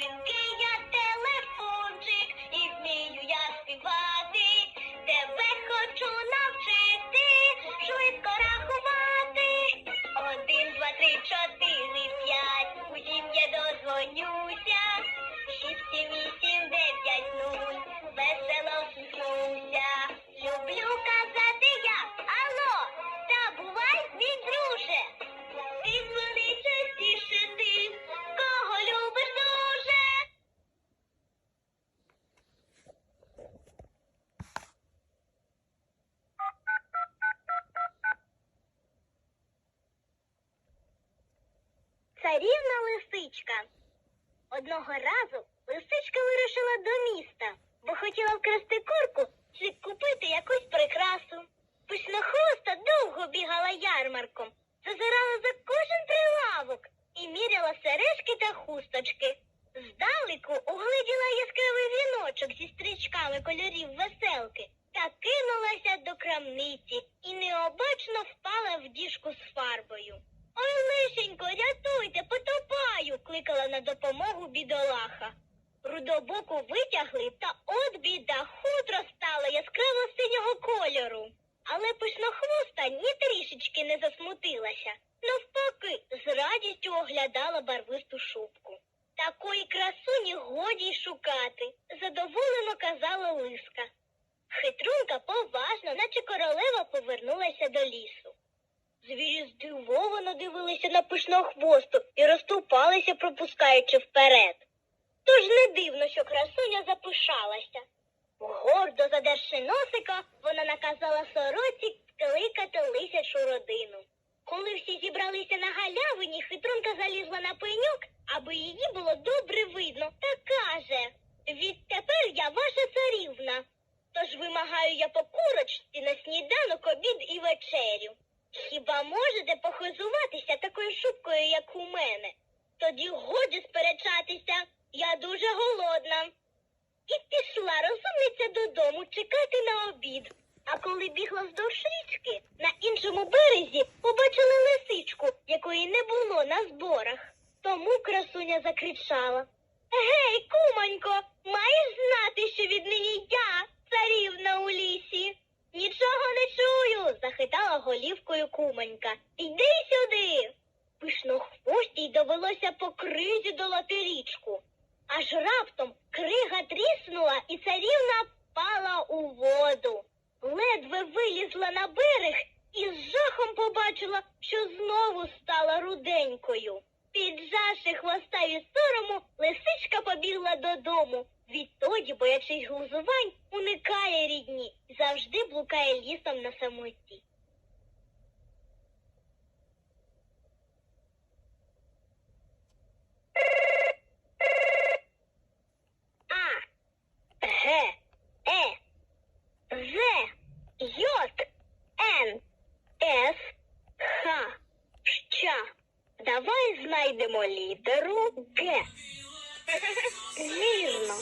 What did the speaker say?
in Чарівна лисичка. Одного разу лисичка вирушила до міста, бо хотіла вкрасти курку чи купити якусь прикрасу. Пишнохвоста довго бігала ярмарком, зазирала за кожен прилавок і міряла сережки та хусточки. Здалеку угледіла яскравий віночок зі стрічками кольорів веселки та кинулася до крамниці і необачно впала в діжку з фарбою. Ой, лишенько, рятуйте, потопаю, кликала на допомогу бідолаха. Рудобоку витягли, та от біда хутро стала яскраво синього кольору. Але пишнохвоста ні трішечки не засмутилася. Навпаки, з радістю оглядала барвисту шубку. Такої красуні годі й шукати, задоволено казала лиска. Хитрунка поважно, наче королева, повернулася до лісу. Здивовано дивилися на пишнохвосту і розступалися, пропускаючи вперед. Тож не дивно, що красуня запишалася. Гордо задерши носика, вона наказала сороці кликати лисячу родину. Коли всі зібралися на галявині, хитрунка залізла на пеньок, аби її було добре видно, та каже Відтепер я ваша царівна. Тож вимагаю я по курочці на сніданок, обід і вечерю. Хіба можете похизуватися такою шубкою, як у мене? Тоді годі сперечатися, я дуже голодна. І пішла розумниця додому чекати на обід. А коли бігла вздовж річки, на іншому березі побачила лисичку, якої не було на зборах. Тому красуня закричала. Гей, кумонько, маєш знати, що віднині я царівна у лісі? Голівкою кумонька. Йди сюди. Пишнохвостій довелося по кризі долати річку. Аж раптом крига тріснула і царівна впала у воду. Ледве вилізла на берег і з жахом побачила, що знову стала руденькою. Піджавши хвоста від сорому, лисичка побігла додому. Відтоді, боячись глузувань, уникає рідні і завжди блукає лісом на самоті. А, Г, Е, З, Й, Н, С, Х, Щ. Давай знайдемо літеру Г. Вірно.